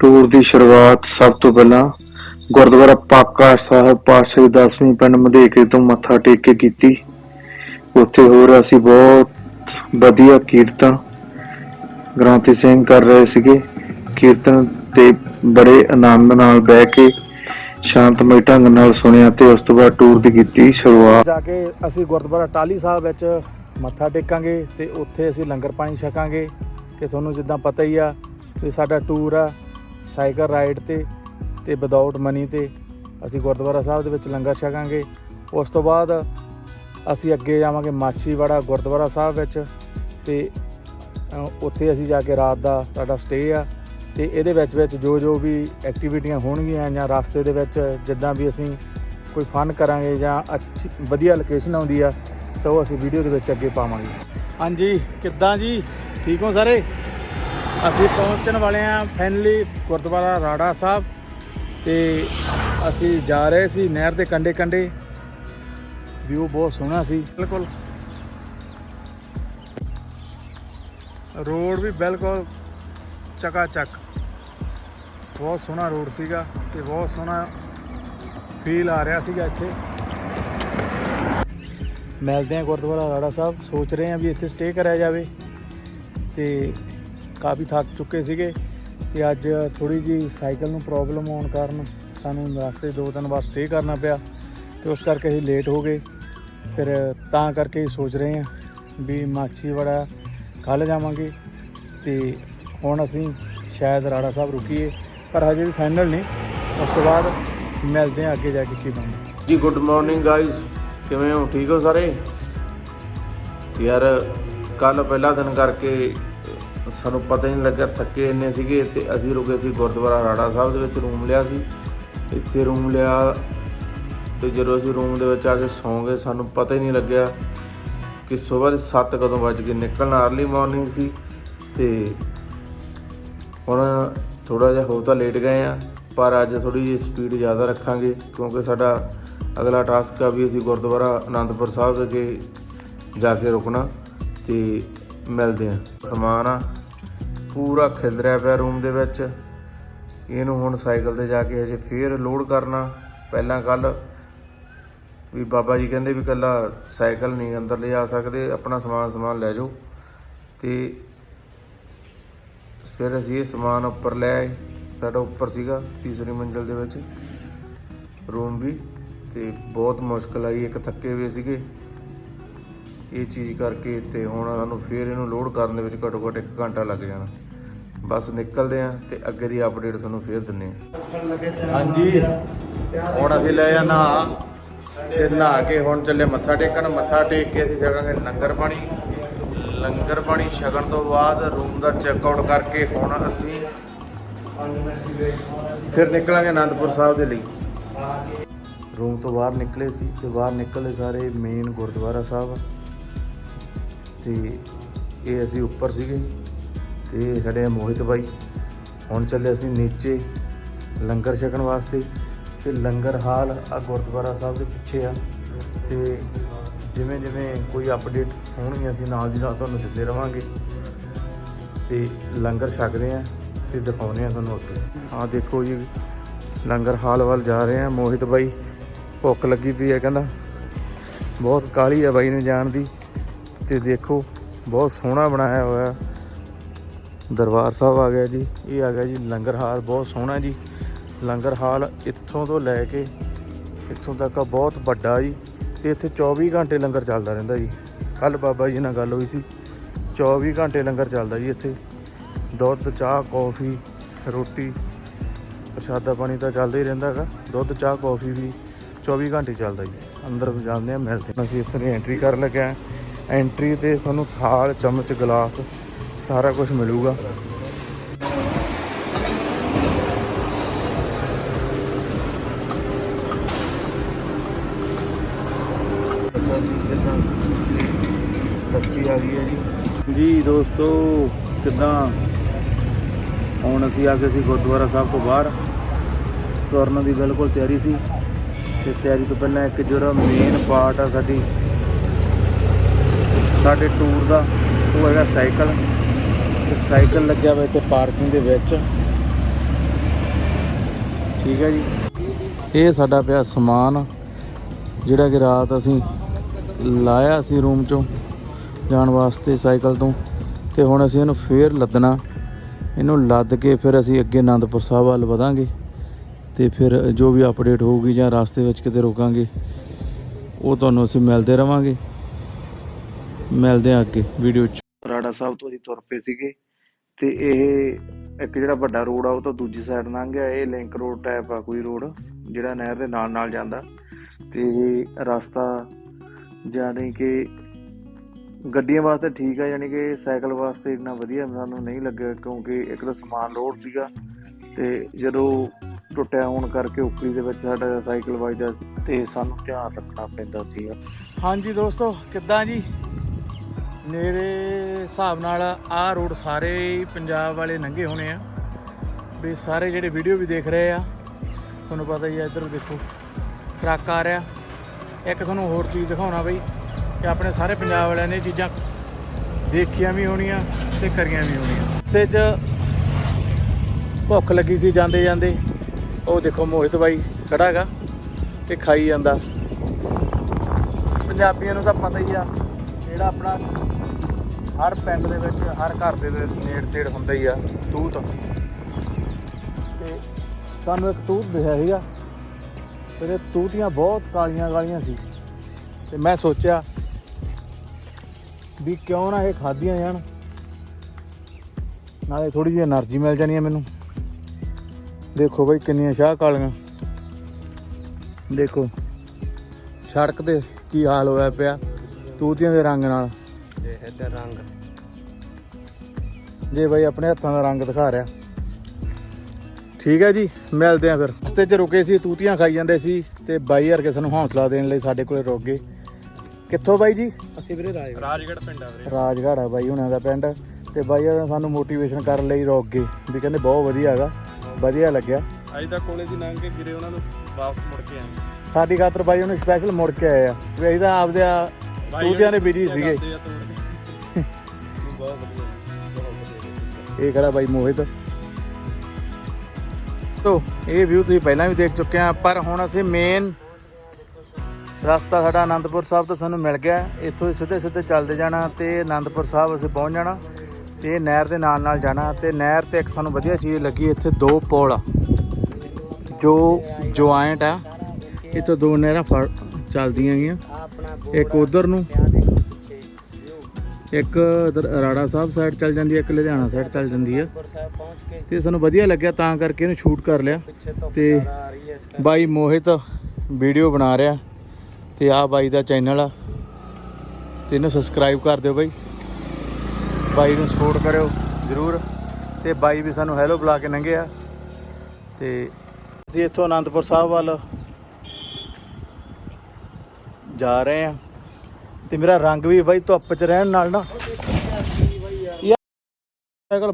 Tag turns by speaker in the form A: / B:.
A: Tour ਦੀ ਸ਼ੁਰੂਆਤ ਸਭ ਤੋਂ ਪਹਿਲਾਂ ਗੁਰਦੁਆਰਾ ਪਾਕਾ ਸਾਹਿਬ ਪਾਤਸ਼ਾਹੀ ਦਸਵੀਂ ਪਿੰਡ ਮਧੇਕੇ ਤੋਂ ਮੱਥਾ ਟੇਕ ਕੇ ਕੀਤੀ। ਉੱਥੇ ਹੋਰ ਅਸੀਂ ਬਹੁਤ ਵਧੀਆ ਕੀਰਤਨ ਗ੍ਰਾਂਤੀ ਸਿੰਘ ਕਰ ਰਹੇ ਸੀਗੇ। ਕੀਰਤਨ ਤੇ ਬੜੇ ਆਨੰਦ ਨਾਲ ਬਹਿ ਕੇ ਸ਼ਾਂਤਮਈ ਢੰਗ ਨਾਲ ਸੁਣਿਆ ਤੇ ਉਸ ਤੋਂ ਬਾਅਦ ਟੂਰ ਦੀ ਕੀਤੀ ਸ਼ੁਰੂਆਤ।
B: ਜਾ ਕੇ ਅਸੀਂ ਗੁਰਦੁਆਰਾ ਟਾਲੀ ਸਾਹਿਬ ਵਿੱਚ ਮੱਥਾ ਟੇਕਾਂਗੇ ਤੇ ਉੱਥੇ ਅਸੀਂ ਲੰਗਰ ਪਾਣੀ ਛਕਾਂਗੇ। ਕਿ ਤੁਹਾਨੂੰ ਜਿੱਦਾਂ ਪਤਾ ਹੀ ਆ ਵੀ ਸਾਡਾ ਟੂਰ ਆ ਸਾਈਕਲ ਰਾਈਡ ਤੇ ਤੇ ਵਿਦਆਊਟ ਮਨੀ ਤੇ ਅਸੀਂ ਗੁਰਦੁਆਰਾ ਸਾਹਿਬ ਦੇ ਵਿੱਚ ਲੰਗਰ ਛਕਾਂਗੇ। ਉਸ ਤੋਂ ਬਾਅਦ ਅਸੀਂ ਅੱਗੇ ਜਾਵਾਂਗੇ ਮਾਛੀਵਾੜਾ ਗੁਰਦੁਆਰਾ ਸਾਹਿਬ ਵਿੱਚ ਤੇ ਉੱਥੇ ਅਸੀਂ ਜਾ ਕੇ ਰਾਤ ਦਾ ਸਾਡਾ ਸਟੇ ਆ ਤੇ ਇਹਦੇ ਵਿੱਚ ਵਿੱਚ ਜੋ ਜੋ ਵੀ ਐਕਟੀਵਿਟੀਆਂ ਹੋਣਗੀਆਂ ਜਾਂ ਰਸਤੇ ਦੇ ਵਿੱਚ ਜਿੱਦਾਂ ਵੀ ਅਸੀਂ ਕੋਈ ਫਨ ਕਰਾਂਗੇ ਜਾਂ ਅੱਛੀ, ਵਧੀਆ ਲੋਕੇਸ਼ਨ ਆਉਂਦੀ ਆ, ਤਾਂ ਉਹ ਅਸੀਂ ਵੀਡੀਓ ਦੇ ਵਿੱਚ ਅੱਗੇ ਪਾਵਾਂਗੇ। ਹਾਂਜੀ, ਕਿੱਦਾਂ ਜੀ? ਠੀਕ ਹੋ ਸਾਰੇ? ਅਸੀਂ ਪਹੁੰਚਣ ਵਾਲੇ ਆ ਫਾਈਨਲੀ ਗੁਰਦੁਆਰਾ ਰਾੜਾ ਸਾਹਿਬ ਤੇ ਅਸੀਂ ਜਾ ਰਹੇ ਸੀ ਨਹਿਰ ਦੇ ਕੰਡੇ ਕੰਡੇ ਵਿਊ ਬਹੁਤ ਸੋਹਣਾ ਸੀ। ਬਿਲਕੁਲ। ਰੋਡ ਵੀ ਬਿਲਕੁਲ ਚਕਾ ਚੱਕ ਬਹੁਤ ਸੋਹਣਾ ਰੋਡ ਸੀਗਾ ਤੇ ਬਹੁਤ ਸੋਹਣਾ ਫੀਲ ਆ ਰਿਹਾ ਸੀਗਾ ਇੱਥੇ। ਮਿਲਦੇ ਆ ਗੁਰਦੁਆਰਾ ਰਾੜਾ ਸਾਹਿਬ। ਸੋਚ ਰਹੇ ਆ ਵੀ ਇੱਥੇ ਸਟੇ ਕਰਿਆ ਜਾਵੇ ਤੇ ਕਾਫੀ ਥੱਕ ਚੁੱਕੇ ਸੀਗੇ ਤੇ ਅੱਜ ਥੋੜੀ ਜੀ ਸਾਈਕਲ ਨੂੰ ਪ੍ਰੋਬਲਮ ਹੋਣ ਕਾਰਨ ਸਾਨੂੰ ਰਸਤੇ ਦੋ ਤਿੰਨ ਵਾਰ ਸਟੇ ਕਰਨਾ ਪਿਆ ਤੇ ਉਸ ਕਰਕੇ ਅਸੀਂ ਲੇਟ ਹੋ ਗਏ। ਫਿਰ ਤਾਂ ਕਰਕੇ ਸੋਚ ਰਹੇ ਆ ਵੀ ਮਾਛੀਵਾੜਾ ਕੱਲ੍ਹ ਜਾਵਾਂਗੇ ਤੇ ਹੁਣ ਅਸੀਂ ਸ਼ਾਇਦ ਰਾੜਾ ਸਾਹਿਬ ਰੁਕੀਏ, ਪਰ ਹਜੇ ਵੀ ਫਾਈਨਲ ਨਹੀਂ। ਉਸ ਤੋਂ ਬਾਅਦ ਮਿਲਦੇ ਆ ਅੱਗੇ ਜਾ ਕੇ ਕੀ ਬਣਦਾ।
C: ਜੀ ਗੁੱਡ ਮਾਰਨਿੰਗ ਗਾਇਸ ਕਿਵੇਂ ਹੋ? ਠੀਕ ਹੋ ਸਾਰੇ? ਯਾਰ ਕੱਲ ਪਹਿਲਾ ਦਿਨ ਕਰਕੇ ਸਾਨੂੰ ਪਤਾ ਹੀ ਨਹੀਂ ਲੱਗਿਆ, ਥੱਕੇ ਇੰਨੇ ਸੀਗੇ ਤੇ ਅਸੀਂ ਰੁਕੇ ਸੀ ਗੁਰਦੁਆਰਾ ਰਾੜਾ ਸਾਹਿਬ ਦੇ ਵਿੱਚ, ਰੂਮ ਲਿਆ ਸੀ। ਇੱਥੇ ਰੂਮ ਲਿਆ ਤੇ ਜਦੋਂ ਅਸੀਂ ਰੂਮ ਦੇ ਵਿੱਚ ਆ ਕੇ ਸੌਂ ਗਏ, ਸਾਨੂੰ ਪਤਾ ਹੀ ਨਹੀਂ ਲੱਗਿਆ ਕਿ ਸਵੇਰ 7 ਕਦੋਂ ਵੱਜ ਕੇ ਨਿਕਲਣਾ ਅਰਲੀ ਮਾਰਨਿੰਗ ਸੀ ਤੇ ਹੁਣ ਥੋੜਾ ਜਿਹਾ ਹੋ ਤਾਂ ਲੇਟ ਗਏ ਆ, ਪਰ ਅੱਜ ਥੋੜੀ ਜਿਹੀ ਸਪੀਡ ਜ਼ਿਆਦਾ ਰੱਖਾਂਗੇ, ਕਿਉਂਕਿ ਸਾਡਾ ਅਗਲਾ ਟਾਸਕ ਆ ਵੀ ਅਸੀਂ ਗੁਰਦੁਆਰਾ ਆਨੰਦਪੁਰ ਸਾਹਿਬ ਦੇ ਅੱਗੇ ਜਾ ਕੇ ਰੁਕਣਾ ਤੇ ਮਿਲਦੇ ਆ ਸਮਾਨ ਆ ਪੂਰਾ ਖਿਲਰਿਆ ਪਿਆ ਰੂਮ ਦੇ ਵਿੱਚ। ਇਹਨੂੰ ਹੁਣ ਸਾਈਕਲ ਤੇ ਜਾ ਕੇ ਹਜੇ ਫੇਰ ਲੋਡ ਕਰਨਾ। ਪਹਿਲਾਂ ਕੱਲ ਵੀ ਬਾਬਾ ਜੀ ਕਹਿੰਦੇ ਵੀ ਕੱਲਾ ਸਾਈਕਲ ਨਹੀਂ ਅੰਦਰ ਲਿਜਾ ਸਕਦੇ, ਆਪਣਾ ਸਮਾਨ ਸਮਾਨ ਲੈ ਜਾਓ। ਤੇ ਫਿਰ ਅਸੀਂ ਇਹ ਸਮਾਨ ਉੱਪਰ ਲੈ ਆਏ। ਸਾਡਾ ਉੱਪਰ ਸੀਗਾ ਤੀਸਰੀ ਮੰਜ਼ਲ ਦੇ ਵਿੱਚ ਰੂਮ ਵੀ। ਤੇ ਬਹੁਤ ਮੁਸ਼ਕਲ ਆਈ, ਇੱਕ ਥੱਕੇ ਹੋਏ ਸੀਗੇ। ਇਹ ਚੀਜ਼ ਕਰਕੇ ਤੇ ਹੁਣ ਸਾਨੂੰ ਫੇਰ ਇਹਨੂੰ ਲੋਡ ਕਰਨ ਦੇ ਵਿੱਚ ਘੱਟੋ ਘੱਟ 1 ਘੰਟਾ ਲੱਗ ਜਾਣਾ। ਬਸ ਨਿਕਲਦੇ ਆ ਤੇ ਅੱਗੇ ਦੀ ਅਪਡੇਟ ਤੁਹਾਨੂੰ ਫੇਰ ਦਿੰਨੇ ਆ।
B: ਹਾਂਜੀ। ਹੁਣ ਅਸੀਂ ਲੈ ਆ ਨਹਾ ਤੇ ਨਹਾ ਕੇ ਹੁਣ ਚੱਲੇ ਮੱਥਾ ਟੇਕਣ। ਮੱਥਾ ਟੇਕ ਕੇ ਅਸੀਂ ਛਕਾਂਗੇ ਲੰਗਰ ਪਾਣੀ ਲੰਗਰ ਪਾਣੀ ਛਕਣ ਤੋਂ ਬਾਅਦ ਰੂਮ ਦਾ ਚੈੱਕ ਆਊਟ ਕਰਕੇ ਹੁਣ ਅਸੀਂ ਫਿਰ ਨਿਕਲਾਂਗੇ ਆਨੰਦਪੁਰ ਸਾਹਿਬ ਦੇ ਲਈ। ਰੂਮ ਤੋਂ ਬਾਹਰ ਨਿਕਲੇ ਸੀ ਤੇ ਬਾਹਰ ਨਿਕਲੇ ਸਾਰੇ ਮੇਨ ਗੁਰਦੁਆਰਾ ਸਾਹਿਬ। ਤੇ ਇਹ ਅਸੀਂ ਉੱਪਰ ਸੀਗੇ। ਤੇ ਇਹ ਸਾਡੇ ਮੋਹਿਤ ਬਾਈ। ਹੁਣ ਚੱਲੇ ਅਸੀਂ ਨੀਚੇ ਲੰਗਰ ਛਕਣ ਵਾਸਤੇ ਤੇ ਲੰਗਰ ਹਾਲ ਆ ਗੁਰਦੁਆਰਾ ਸਾਹਿਬ ਦੇ ਪਿੱਛੇ ਆ। ਤੇ ਜਿਵੇਂ ਜਿਵੇਂ ਕੋਈ ਅਪਡੇਟਸ ਹੋਣਗੀਆਂ ਅਸੀਂ ਨਾਲ ਦੀ ਨਾਲ ਤੁਹਾਨੂੰ ਦਿੰਦੇ ਰਵਾਂਗੇ। ਤੇ ਲੰਗਰ ਛਕਦੇ ਆ ਤੇ ਦਿਖਾਉਂਦੇ ਆ ਤੁਹਾਨੂੰ ਅੱਗੇ। ਆ ਦੇਖੋ ਜੀ, ਲੰਗਰ ਹਾਲ ਵੱਲ ਜਾ ਰਹੇ ਆ ਮੋਹਿਤ ਬਾਈ। ਭੁੱਖ ਲੱਗੀ ਪਈ ਹੈ ਕਹਿੰਦਾ। ਬਹੁਤ ਕਾਲੀ ਆ ਬਾਈ ਨੂੰ ਜਾਣ ਦੀ। ਤੇ ਦੇਖੋ, ਬਹੁਤ ਸੋਹਣਾ ਬਣਾਇਆ ਹੋਇਆ। ਦਰਬਾਰ ਸਾਹਿਬ ਆ ਗਿਆ ਜੀ, ਇਹ ਆ ਗਿਆ ਜੀ, ਲੰਗਰ ਹਾਲ ਬਹੁਤ ਸੋਹਣਾ ਜੀ। ਲੰਗਰ ਹਾਲ ਇੱਥੋਂ ਤੋਂ ਲੈ ਕੇ ਇੱਥੋਂ ਤੱਕ ਬਹੁਤ ਵੱਡਾ ਜੀ। ਤੇ ਇੱਥੇ 24 ਘੰਟੇ ਲੰਗਰ ਚੱਲਦਾ ਰਹਿੰਦਾ ਜੀ। ਕੱਲ ਬਾਬਾ ਜੀ ਨਾਲ ਗੱਲ ਹੋਈ ਸੀ। 24 ਘੰਟੇ ਲੰਗਰ ਚੱਲਦਾ ਜੀ ਇੱਥੇ। ਦੁੱਧ, ਚਾਹ, ਕੌਫੀ, ਰੋਟੀ, ਪ੍ਰਸ਼ਾਦਾ ਪਾਣੀ ਤਾਂ ਚੱਲਦਾ ਹੀ ਰਹਿੰਦਾ ਹੈਗਾ। ਦੁੱਧ, ਚਾਹ, ਕੌਫੀ ਵੀ 24 ਘੰਟੇ ਚੱਲਦਾ ਜੀ। ਅੰਦਰ ਜਾਂਦੇ ਆ, ਮਿਲਦੇ ਅਸੀਂ ਇੱਥੇ ਦੀ ਐਂਟਰੀ ਕਰਨ ਲੱਗਿਆ ਐਂਟਰੀ ਤੇ ਤੁਹਾਨੂੰ ਥਾਲ, ਚਮਚ, ਗਲਾਸ ਸਾਰਾ ਕੁਝ ਮਿਲੂਗਾ।
C: ਅਸੀਂ ਕਿਦਾਂ ਲੱਸੀ ਆ ਗਈ ਹੈ ਜੀ
B: ਜੀ ਦੋਸਤੋ, ਕਿੱਦਾਂ? ਹੁਣ ਅਸੀਂ ਆ ਗਏ ਸੀ ਗੁਰਦੁਆਰਾ ਸਾਹਿਬ ਤੋਂ ਬਾਹਰ। ਤੁਰਨ ਦੀ ਬਿਲਕੁਲ ਤਿਆਰੀ ਸੀ। ਤੇ ਤਿਆਰੀ ਤੋਂ ਪਹਿਲਾਂ ਇੱਕ ਜਿਹੜਾ ਮੇਨ ਪਾਰਟ ਆ ਸਾਡੀ, ਸਾਡੇ ਟੂਰ ਦਾ, ਉਹ ਹੈਗਾ ਸਾਈਕਲ। ਸਾਈਕਲ ਲੱਗਿਆ ਹੋਇਆ ਇੱਥੇ ਪਾਰਕਿੰਗ ਦੇ ਵਿੱਚ। ਠੀਕ ਹੈ ਜੀ। ਇਹ ਸਾਡਾ ਪਿਆ ਸਮਾਨ, ਜਿਹੜਾ ਕਿ ਰਾਤ ਅਸੀਂ ਲਾਇਆ ਸੀ ਰੂਮ ਚੋਂ ਜਾਣ ਵਾਸਤੇ ਸਾਈਕਲ ਤੋਂ, ਤੇ ਹੁਣ ਅਸੀਂ ਇਹਨੂੰ ਫੇਰ ਲੱਦਣਾ। ਇਹਨੂੰ ਲੱਦ ਕੇ ਫਿਰ ਅਸੀਂ ਅੱਗੇ ਆਨੰਦਪੁਰ ਸਾਹਿਬ ਵੱਲ ਵਧਾਂਗੇ, ਤੇ ਫਿਰ ਜੋ ਵੀ ਅਪਡੇਟ ਹੋਊਗੀ ਜਾਂ ਰਸਤੇ ਵਿੱਚ ਕਿਤੇ ਰੁਕਾਂਗੇ, ਉਹ ਤੁਹਾਨੂੰ ਅਸੀਂ ਮਿਲਦੇ ਰਵਾਂਗੇ। ਮਿਲਦੇ ਹਾਂ ਅੱਗੇ ਵੀਡੀਓ 'ਚ। ਰਾੜਾ ਸਾਹਿਬ ਤੋਂ ਅਸੀਂ ਤੁਰ ਪਏ ਸੀਗੇ ਤੇ ਇਹ ਇੱਕ ਜਿਹੜਾ ਵੱਡਾ ਰੋਡ ਆ, ਉਹ ਤਾਂ ਦੂਜੀ ਸਾਈਡ ਲੰਘ ਗਿਆ। ਇਹ ਲਿੰਕ ਰੋਡ ਟਾਈਪ ਆ ਕੋਈ ਰੋਡ, ਜਿਹੜਾ ਨਹਿਰ ਦੇ ਨਾਲ ਨਾਲ ਜਾਂਦਾ। ਤੇ ਇਹ ਰਸਤਾ ਜਾਣੀ ਕਿ ਗੱਡੀਆਂ ਵਾਸਤੇ ਠੀਕ ਆ, ਯਾਨੀ ਕਿ ਸਾਈਕਲ ਵਾਸਤੇ ਇੰਨਾ ਵਧੀਆ ਸਾਨੂੰ ਨਹੀਂ ਲੱਗਿਆ, ਕਿਉਂਕਿ ਇੱਕ ਤਾਂ ਸਮਾਨ ਲੋਡ ਸੀਗਾ ਤੇ ਜਦੋਂ ਟੁੱਟਿਆ ਹੋਣ ਕਰਕੇ ਉਕਰੀ ਦੇ ਵਿੱਚ ਸਾਡਾ ਸਾਈਕਲ ਵੱਜਦਾ ਸੀ ਤੇ ਸਾਨੂੰ ਧਿਆਨ ਰੱਖਣਾ ਪੈਂਦਾ ਸੀਗਾ। ਹਾਂਜੀ ਦੋਸਤੋ, ਕਿੱਦਾਂ ਜੀ? ਮੇਰੇ ਹਿਸਾਬ ਨਾਲ ਆਹ ਰੋਡ ਸਾਰੇ ਪੰਜਾਬ ਵਾਲੇ ਲੰਘੇ ਹੋਣੇ ਆ। ਵੀ ਸਾਰੇ ਜਿਹੜੇ ਵੀਡੀਓ ਵੀ ਦੇਖ ਰਹੇ ਆ, ਤੁਹਾਨੂੰ ਪਤਾ ਹੀ ਆ, ਇੱਧਰ ਦੇਖੋ, ਟਰੱਕ ਆ ਰਿਹਾ। ਇੱਕ ਤੁਹਾਨੂੰ ਹੋਰ ਚੀਜ਼ ਦਿਖਾਉਣਾ ਬਈ, ਕਿ ਆਪਣੇ ਸਾਰੇ ਪੰਜਾਬ ਵਾਲਿਆਂ ਨੇ ਇਹ ਚੀਜ਼ਾਂ ਦੇਖੀਆਂ ਵੀ ਹੋਣੀਆਂ ਤੇ ਕਰੀਆਂ ਵੀ ਹੋਣੀਆਂ। ਤੇ ਚ ਭੁੱਖ ਲੱਗੀ ਸੀ ਜਾਂਦੇ ਜਾਂਦੇ, ਉਹ ਦੇਖੋ ਮੋਹਿਤ ਬਾਈ ਖੜਾ ਹੈਗਾ ਤੇ ਖਾਈ ਜਾਂਦਾ। ਪੰਜਾਬੀਆਂ ਨੂੰ ਤਾਂ ਪਤਾ ਹੀ ਆ, ਜਿਹੜਾ ਆਪਣਾ ਹਰ ਪਿੰਡ ਦੇ ਵਿੱਚ, ਹਰ ਘਰ ਦੇ ਵਿੱਚ ਨੇੜ ਤੇੜ ਹੁੰਦਾ ਹੀ ਆ ਤੂਤ। ਤੇ ਸਾਨੂੰ ਇੱਕ ਤੂਤ ਦਿਖਿਆ ਸੀਗਾ। ਤੇ ਤੂਤੀਆਂ ਬਹੁਤ ਕਾਲੀਆਂ ਕਾਲੀਆਂ ਸੀ। ਤੇ ਮੈਂ ਸੋਚਿਆ ਵੀ ਕਿਉਂ ਨਾ ਇਹ ਖਾਧੀਆਂ ਜਾਣ। ਨਾਲੇ ਥੋੜੀ ਜਿਹੀ એનર્ਜੀ ਮਿਲ ਜਾਣੀ ਹੈ ਮੈਨੂੰ। ਦੇਖੋ ਬਈ ਕਿੰਨੀਆਂ ਸ਼ਾਹ ਕਾਲੀਆਂ। ਦੇਖੋ, ਸੜਕ ਤੇ ਕੀ ਹਾਲ ਹੋਇਆ ਪਿਆ, ਤੂਤੀਆਂ ਦੇ ਰੰਗ ਨਾਲ।
D: ਇਹ ਦਾ ਰੰਗ।
B: ਜੇ ਬਾਈ ਆਪਣੇ ਹੱਥਾਂ ਦਾ ਰੰਗ ਦਿਖਾ ਰਿਹਾ। ਠੀਕ ਹੈ ਜੀ ਮਿਲਦੇ ਆ ਫਿਰ। ਰਸਤੇ 'ਚ ਰੁਕੇ ਸੀ ਤੂਤੀਆਂ ਖਾਈ ਜਾਂਦੇ ਸੀ ਤੇ ਬਾਈ ਹਰਕੇ ਸਾਨੂੰ ਹੌਸਲਾ ਦੇਣ ਲਈ ਸਾਡੇ ਕੋਲੇ ਰੁਕ ਗਏ। ਕਿੱਥੋਂ ਬਾਈ ਜੀ?
D: ਅਸੀਂ ਵੀਰੇ ਰਾਜ ਰਾਜਗੜ੍ਹ ਪਿੰਡ ਆ ਵੀਰੇ।
B: ਰਾਜਗੜ੍ਹ ਆ ਬਾਈ ਹੁਣਾਂ ਦਾ ਪਿੰਡ ਤੇ ਬਾਈ ਹੋਰਾਂ ਸਾਨੂੰ ਮੋਟੀਵੇਸ਼ਨ ਕਰਨ ਲਈ ਰੁਕ ਗਏ ਵੀ ਕਹਿੰਦੇ ਬਹੁਤ ਵਧੀਆ ਹੈਗਾ ਵਧੀਆ ਲੱਗਿਆ।
D: ਅੱਜ ਤਾਂ ਕੋਲੇ ਦੀ ਲੰਘ ਕੇ ਗਿਰੇ ਉਹਨਾਂ ਨੂੰ ਵਾਪਸ ਮੁੜ ਕੇ ਆਏ।
B: ਸਾਡੀ ਖਾਤਰ ਬਾਈ ਉਹਨੇ ਸਪੈਸ਼ਲ ਮੁੜ ਕੇ ਆਏ ਆ। ਵੀ ਅਸੀਂ ਤਾਂ ਆਪਦੇ ਆ ਤੂਤੀਆਂ ਦੇ ਬਿਜ਼ੀ ਸੀਗੇ।
D: ਬਹੁਤ ਵਧੀਆ
B: ਇਹ ਖੜਾ ਬਾਈ ਮੋਹਿਤ। ਤੋ, ਇਹ ਵਿਊ ਤੁਸੀਂ ਪਹਿਲਾਂ ਵੀ ਦੇਖ ਚੁੱਕੇ ਆ, ਪਰ ਹੁਣ ਅਸੀਂ ਮੇਨ ਰਸਤਾ ਸਾਡਾ ਆਨੰਦਪੁਰ ਸਾਹਿਬ ਤੋਂ ਸਾਨੂੰ ਮਿਲ ਗਿਆ। ਇੱਥੋਂ ਸਿੱਧੇ ਸਿੱਧੇ ਚੱਲਦੇ ਜਾਣਾ ਤੇ ਆਨੰਦਪੁਰ ਸਾਹਿਬ ਅਸੀਂ ਪਹੁੰਚ ਜਾਣਾ ਤੇ ਨਹਿਰ ਦੇ ਨਾਲ ਨਾਲ ਜਾਣਾ ਤੇ ਨਹਿਰ ਤੇ ਇੱਕ ਸਾਨੂੰ ਵਧੀਆ ਚੀਜ਼ ਲੱਗੀ ਇੱਥੇ ਦੋ ਪੁਲ ਆ, ਜੋ ਜੁਆਇੰਟ ਆ। ਇੱਥੋਂ ਦੋ ਨਹਿਰਾਂ ਫੜ ਚੱਲਦੀਆਂ ਗਈਆਂ। ਇੱਕ ਉਧਰ ਨੂੰ ਇੱਕ ਇੱਧਰ ਰਾੜਾ ਸਾਹਿਬ ਸਾਈਡ ਚੱਲ ਜਾਂਦੀ ਹੈ ਇੱਕ ਲੁਧਿਆਣਾ ਸਾਈਡ ਚੱਲ ਜਾਂਦੀ ਹੈ।
D: ਸਾਹਿਬ ਪਹੁੰਚ ਕੇ
B: ਤੇ ਸਾਨੂੰ ਵਧੀਆ ਲੱਗਿਆ ਤਾਂ ਕਰਕੇ ਇਹਨੂੰ ਸ਼ੂਟ ਕਰ ਲਿਆ।
D: ਪਿੱਛੇ ਤੋਂ
B: ਤੇ
D: ਆ ਰਹੀ ਹੈ ਇਸ
B: ਬਾਈ ਮੋਹਿਤ ਵੀਡੀਓ ਬਣਾ ਰਿਹਾ। ਤੇ ਆਹ ਬਾਈ ਦਾ ਚੈਨਲ ਆ। ਤੇ ਇਹਨੂੰ ਸਬਸਕ੍ਰਾਈਬ ਕਰ ਦਿਓ ਬਾਈ। ਬਾਈ ਨੂੰ ਸਪੋਰਟ ਕਰਿਓ ਜਰੂਰ। ਤੇ ਬਾਈ ਵੀ ਸਾਨੂੰ ਹੈਲੋ ਬੁਲਾ ਕੇ ਲੰਘਿਆ ਤੇ ਅਸੀਂ ਇੱਥੋਂ ਆਨੰਦਪੁਰ ਸਾਹਿਬ ਵੱਲ ਜਾ ਰਹੇ ਆ ਤੇ ਮੇਰਾ ਰੰਗ ਵੀ ਬਾਈ ਧੁੱਪ 'ਚ ਰਹਿਣ ਨਾਲ ਨਾ। ਸਾਈਕਲ